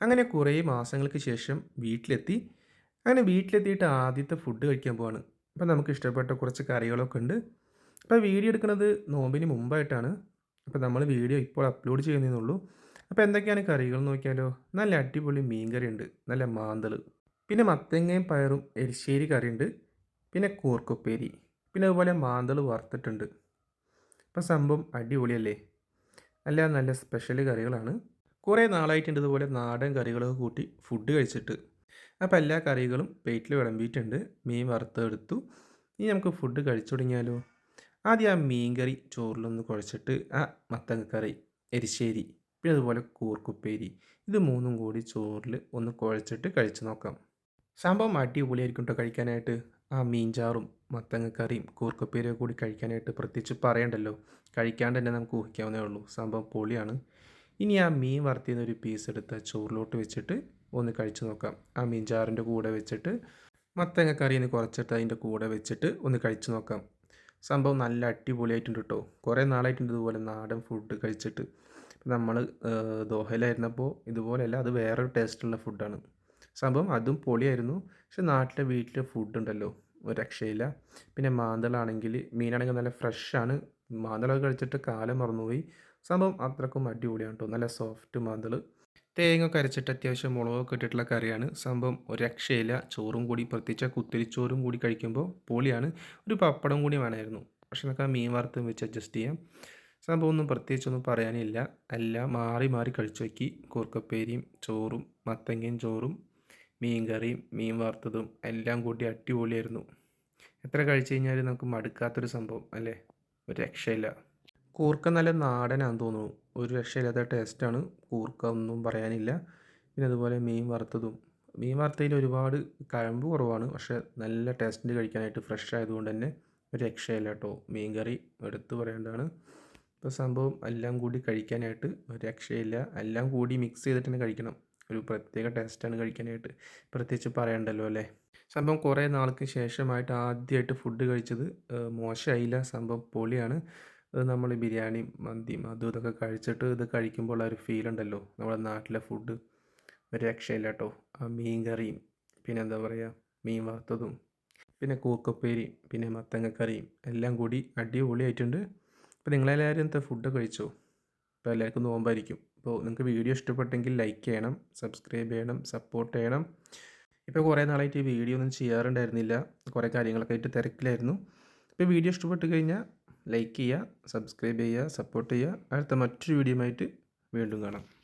അങ്ങനെ കുറേ മാസങ്ങൾക്ക് ശേഷം വീട്ടിലെത്തി. അങ്ങനെ വീട്ടിലെത്തിയിട്ട് ആദ്യത്തെ ഫുഡ് കഴിക്കാൻ പോവാണ്. അപ്പോൾ നമുക്ക് ഇഷ്ടപ്പെട്ട കുറച്ച് കറികളൊക്കെ ഉണ്ട്. അപ്പോൾ വീഡിയോ എടുക്കുന്നത് നോമ്പിന് മുമ്പായിട്ടാണ്. അപ്പോൾ നമ്മൾ വീഡിയോ ഇപ്പോൾ അപ്ലോഡ് ചെയ്യുന്നതെന്നുള്ളൂ അപ്പോൾ എന്തൊക്കെയാണ് കറികൾ നോക്കിയാലോ? നല്ല അടിപൊളി മീൻ കറി ഉണ്ട് നല്ല മാന്തൾ പിന്നെ മത്തങ്ങയും പയറും എരിശ്ശേരി കറിയുണ്ട്. പിന്നെ കൂർക്കുപ്പേരി. പിന്നെ അതുപോലെ മാന്തൾ വറുത്തിട്ടുണ്ട്. അപ്പോൾ സംഭവം അടിപൊളിയല്ലേ? നല്ല നല്ല സ്പെഷ്യൽ കറികളാണ്. കുറേ നാളായിട്ടുണ്ട് ഇതുപോലെ നാടൻ കറികളൊക്കെ കൂട്ടി ഫുഡ് കഴിച്ചിട്ട്. അപ്പോൾ എല്ലാ കറികളും പ്ലേറ്റിൽ വിളമ്പിയിട്ടുണ്ട്. മീൻ വറുത്തെടുത്തു. ഇനി നമുക്ക് ഫുഡ് കഴിച്ചു തുടങ്ങിയാലോ? ആദ്യം ആ മീൻ കറി ചോറിലൊന്ന് കുഴച്ചിട്ട് ആ മത്തങ്ങക്കറി എരിശ്ശേരി പിന്നെ അതുപോലെ കൂർക്കുപ്പേരി ഇത് മൂന്നും കൂടി ചോറിൽ ഒന്ന് കുഴച്ചിട്ട് കഴിച്ചു നോക്കാം. സംഭവം അടിപൊളിയായിരിക്കും കേട്ടോ കഴിക്കാനായിട്ട്. ആ മീൻചാറും മത്തങ്ങക്കറിയും കൂർക്കുപ്പേരിയും കൂടി കഴിക്കാനായിട്ട് പ്രത്യേകിച്ച് പറയണ്ടല്ലോ. കഴിക്കാണ്ട് തന്നെ നമുക്ക് ഊഹിക്കാവുന്നേ ഉള്ളൂ. സംഭവം പൊളിയാണ്. ഇനി ആ മീൻ വറുത്തിന്ന് ഒരു പീസ് എടുത്ത് ചോറിലോട്ട് വെച്ചിട്ട് ഒന്ന് കഴിച്ചു നോക്കാം. ആ മീൻ മീൻചാറിന്റെ കൂടെ വെച്ചിട്ട് മത്തങ്ങ കറിയിൽ നിന്ന് കുറച്ചിട്ട് അതിന്റെ കൂടെ വെച്ചിട്ട് ഒന്ന് കഴിച്ചു നോക്കാം. സംഭവം നല്ല അടിപൊളിയായിട്ടുണ്ട് കേട്ടോ കുറേ നാളായിട്ടുണ്ട് ഇതുപോലെ നാടൻ ഫുഡ് കഴിച്ചിട്ട്. നമ്മൾ ദോഹയിലായിരുന്നപ്പോൾ ഇതുപോലെയല്ല അത് വേറൊരു ടേസ്റ്റുള്ള ഫുഡാണ് സംഭവം അതും പൊളിയായിരുന്നു. പക്ഷെ നാട്ടിലെ വീട്ടിലെ ഫുഡ് ഉണ്ടല്ലോ രക്ഷയില്ല. പിന്നെ മാന്തളാണെങ്കിൽ മീനാണെങ്കിൽ നല്ല ഫ്രഷാണ് മാന്തളൊക്കെ കഴിച്ചിട്ട് കാലം മറന്നുപോയി. സംഭവം അത്രക്കും അടിപൊളിയാണ് കേട്ടോ നല്ല സോഫ്റ്റ് മാന്തൾ തേങ്ങ കരച്ചിട്ട് അത്യാവശ്യം മുളകൊക്കെ ഇട്ടിട്ടുള്ള കറിയാണ്. സംഭവം ഒരു രക്ഷയില്ല. ചോറും കൂടി പ്രത്യേകിച്ച് കുത്തിരിച്ചോറും കൂടി കഴിക്കുമ്പോൾ പൊളിയാണ്. ഒരു പപ്പടം കൂടി വേണമായിരുന്നു. പക്ഷെ നമുക്ക് ആ മീൻ വറുത്തും വെച്ച് അഡ്ജസ്റ്റ് ചെയ്യാം. സംഭവം ഒന്നും പ്രത്യേകിച്ചൊന്നും പറയാനില്ല. എല്ലാം മാറി മാറി കഴിച്ചു നോക്കി. കൂർക്കപ്പേരിയും ചോറും മത്തങ്ങയും ചോറും മീൻ കറിയും മീൻ വറുത്തതും എല്ലാം കൂടി അടിപൊളിയായിരുന്നു. എത്ര കഴിച്ചു കഴിഞ്ഞാലും നമുക്ക് മടുക്കാത്തൊരു സംഭവം അല്ലേ? ഒരു രക്ഷയില്ല. കൂർക്ക നല്ല നാടനാന്ന് തോന്നുന്നു. ഒരു രക്ഷയില്ലാത്ത ടേസ്റ്റാണ്. കൂർക്ക ഒന്നും പറയാനില്ല. പിന്നെ അതുപോലെ മീൻ വറുത്തതും. മീൻ വറുത്തതിൽ ഒരുപാട് കഴമ്പ് കുറവാണ്. പക്ഷേ നല്ല ടേസ്റ്റിന്റെ കഴിക്കാനായിട്ട് ഫ്രഷ് ആയതുകൊണ്ട് തന്നെ ഒരു രക്ഷയില്ല കേട്ടോ. മീൻ കറി എടുത്തു പറയേണ്ടതാണ്. ഇപ്പോൾ സംഭവം എല്ലാം കൂടി കഴിക്കാനായിട്ട് ഒരു രക്ഷയില്ല. എല്ലാം കൂടി മിക്സ് ചെയ്തിട്ട് തന്നെ കഴിക്കണം. ഒരു പ്രത്യേക ടേസ്റ്റാണ് കഴിക്കാനായിട്ട് പ്രത്യേകിച്ച് പറയണ്ടല്ലോ അല്ലേ? സംഭവം കുറേ നാൾക്ക് ശേഷമായിട്ട് ആദ്യമായിട്ട് ഫുഡ് കഴിച്ചത് മോശമായില്ല സംഭവം പൊളിയാണ്. നമ്മൾ ബിരിയാണി മന്തിയും അതും ഇതൊക്കെ കഴിച്ചിട്ട് ഇത് കഴിക്കുമ്പോൾ ഒരു ഫീൽ ഉണ്ടല്ലോ. നമ്മുടെ നാട്ടിലെ ഫുഡ് ഒരു രക്ഷയില്ല കേട്ടോ മീൻ കറിയും പിന്നെ എന്താ പറയുക മീൻ വറുത്തതും പിന്നെ കൂക്കപ്പേരിയും പിന്നെ മത്തങ്ങക്കറിയും എല്ലാം കൂടി അടിപൊളിയായിട്ടുണ്ട്. അപ്പോൾ നിങ്ങളെല്ലാവരും എന്താ ഫുഡ് കഴിച്ചോ? അപ്പോൾ എല്ലാവർക്കും നോമ്പായിരിക്കും. അപ്പോൾ നിങ്ങൾക്ക് വീഡിയോ ഇഷ്ടപ്പെട്ടെങ്കിൽ ലൈക്ക് ചെയ്യണം സബ്സ്ക്രൈബ് ചെയ്യണം സപ്പോർട്ട് ചെയ്യണം. ഇപ്പോൾ കുറേ നാളായിട്ട് ഈ വീഡിയോ ഒന്നും ചെയ്യാറുണ്ടായിരുന്നില്ല. കുറേ കാര്യങ്ങളൊക്കെ ആയിട്ട് തിരക്കിലായിരുന്നു. ഇപ്പോൾ വീഡിയോ ഇഷ്ടപ്പെട്ട് കഴിഞ്ഞാൽ ലൈക്ക് ചെയ്യുക സബ്സ്ക്രൈബ് ചെയ്യുക സപ്പോർട്ട് ചെയ്യുക. അടുത്ത മറ്റൊരു വീഡിയോ ആയിട്ട് വീണ്ടും കാണാം.